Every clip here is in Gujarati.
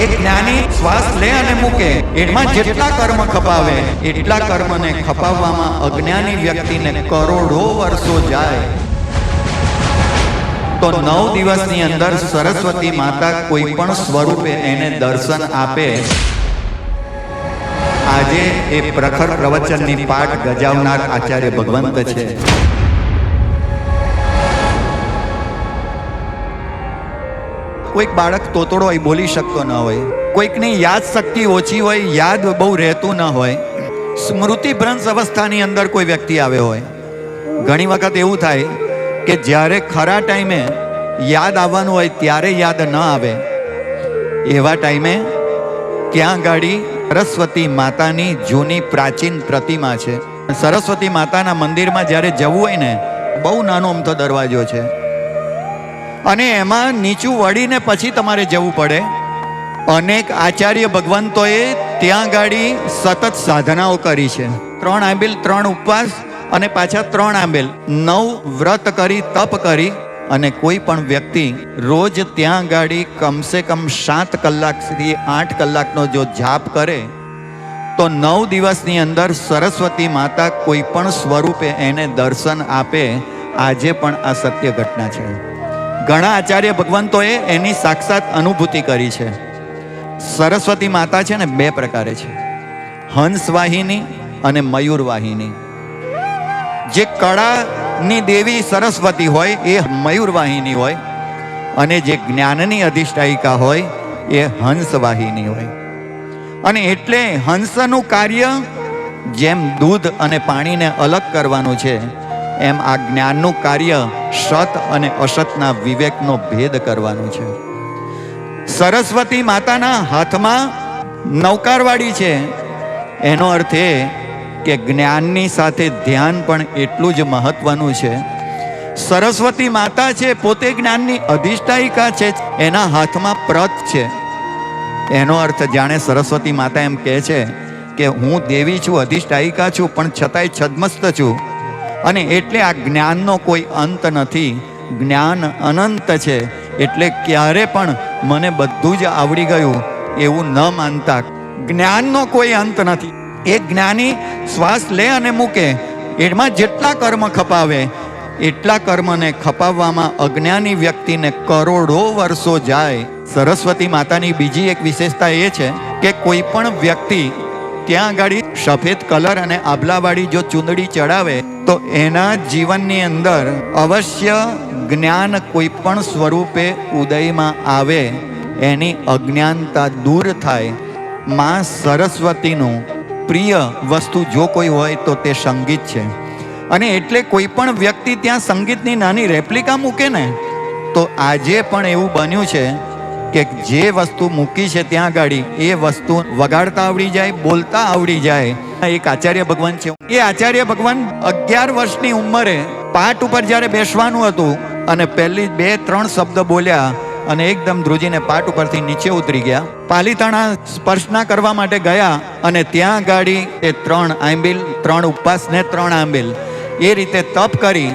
એ જ્ઞાની શ્વાસ લે અને મૂકે. એમાં જેટલા કર્મ ખપાવે, એટલા કર્મને ખપાવવામાં અજ્ઞાની વ્યક્તિને કરોડો વર્ષો જાય. તો નવ દિવસની અંદર સરસ્વતી માતા કોઈ પણ સ્વરૂપે એને દર્શન આપે. આજે એ પ્રખર પ્રવચનની પાઠ ગજાવનાર આચાર્ય ભગવંત છે. કોઈક બાળક તોતડો હોય, બોલી શકતો ન હોય. કોઈકની યાદ શક્તિ ઓછી હોય, યાદ બહુ રહેતું ન હોય. સ્મૃતિ ભ્રંશ અવસ્થાની અંદર કોઈ વ્યક્તિ આવ્યો હોય. ઘણી વખત એવું થાય કે જ્યારે ખરા ટાઈમે યાદ આવવાનું હોય, ત્યારે યાદ ન આવે. એવા ટાઈમે ક્યાં ગાડી સરસ્વતી માતાની જૂની પ્રાચીન પ્રતિમા છે. સરસ્વતી માતાના મંદિરમાં જ્યારે જવું હોય ને, બહુ નાનો અમથો દરવાજો છે. અને એમાં નીચું વળીને પછી તમારે જવું પડે. અનેક આચાર્ય ભગવંતોએ ત્યાં ગાડી સતત સાધનાઓ કરી છે. ત્રણ આંબેલ, ત્રણ ઉપવાસ અને પાછા ત્રણ આંબેલ. નવ વ્રત કરી, તપ કરી અને કોઈ પણ વ્યક્તિ રોજ ત્યાં ગાડી કમસે કમ સાત કલાક સુધી આઠ કલાકનો જો જાપ કરે, તો નવ દિવસની અંદર સરસ્વતી માતા કોઈ પણ સ્વરૂપે એને દર્શન આપે, આજે પણ આ સત્ય ઘટના છે. ઘણા આચાર્ય ભગવંતોએ એની સાક્ષાત અનુભૂતિ કરી છે. સરસ્વતી માતા છે ને બે પ્રકારે છે. હંસવાહિની અને મયુરવાહિની. જે કળાની દેવી સરસ્વતી હોય એ મયુરવાહિની હોય અને જે જ્ઞાનની અધિષ્ઠાયિકા હોય એ હંસવાહિની હોય. અને એટલે હંસનું કાર્ય જેમ દૂધ અને પાણીને અલગ કરવાનું છે એમ આ જ્ઞાનનું કાર્ય સત અને અસતના વિવેકનો ભેદ કરવાનું છે. સરસ્વતી માતાના હાથમાં નૌકારવાળી છે. એનો અર્થ એ કે જ્ઞાનની સાથે ધ્યાન પણ એટલું જ મહત્વનું છે. સરસ્વતી માતા છે, પોતે જ્ઞાનની અધિષ્ઠાયિકા છે, એના હાથમાં પ્રત છે. એનો અર્થ જાણે સરસ્વતી માતા એમ કહે છે કે હું દેવી છું, અધિષ્ઠાયિકા છું, પણ છતાંય છદ્મસ્ત છું. અને એટલે આ જ્ઞાનનો કોઈ અંત નથી. જ્ઞાન અનંત છે. એટલે ક્યારે પણ મને બધું જ આવડી ગયું એવું ન માનતા. જ્ઞાનનો કોઈ અંત નથી. એ જ્ઞાની શ્વાસ લે અને મૂકે. એમાં જેટલા કર્મ ખપાવે, એટલા કર્મને ખપાવવામાં અજ્ઞાની વ્યક્તિને કરોડો વર્ષો જાય. સરસ્વતી માતાની બીજી એક વિશેષતા એ છે કે કોઈ પણ વ્યક્તિ ત્યાં આગળ સફેદ કલર અને આભલાવાળી જો ચૂંદડી ચડાવે તો એના જીવનની અંદર અવશ્ય જ્ઞાન કોઈ પણ સ્વરૂપે ઉદયમાં આવે, એની અજ્ઞાનતા દૂર થાય. માં સરસ્વતીનું પ્રિય વસ્તુ જો કોઈ હોય તો તે સંગીત છે. અને એટલે કોઈ પણ વ્યક્તિ ત્યાં સંગીતની નાની રેપ્લિકા મૂકે ને, તો આજે પણ એવું બન્યું છે કે જે વસ્તુ મૂકી છે ત્યાં ગાડી, એ વસ્તુ વગાડતા આવડી જાય, બોલતા આવડી જાય. એક આચાર્ય ભગવાન છે. એ આચાર્ય ભગવાન અગિયાર વર્ષની ઉંમરે પાટ ઉપર જ્યારે બેસવાનું હતું અને પહેલી બે ત્રણ શબ્દ બોલ્યા અને એકદમ ધ્રુજીને પાટ ઉપરથી નીચે ઉતરી ગયા, પાલીતાણા સ્પર્શના કરવા માટે ગયા અને ત્યાં ગાડી એ ત્રણ આંબિલ, ત્રણ ઉપવાસ ને ત્રણ આંબિલ, એ રીતે તપ કરી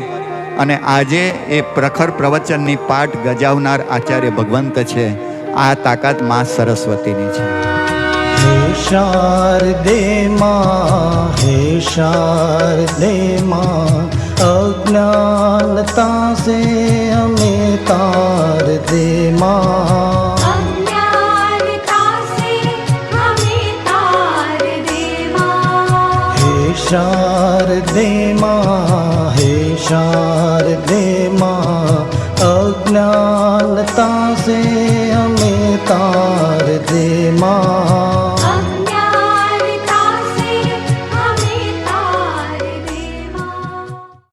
અને આજે એ પ્રખર પ્રવચનની પાઠ ગજાવનાર આચાર્ય ભગવંત છે. આ તાકાત મા સરસ્વતીની છે. હે શારદે માં હે શારદે માં અજ્ઞાનતા સે અમે તાર દે માં. શારદે માં હે शारदे माँ अज्ञानता से हमें तार दे अमितारमा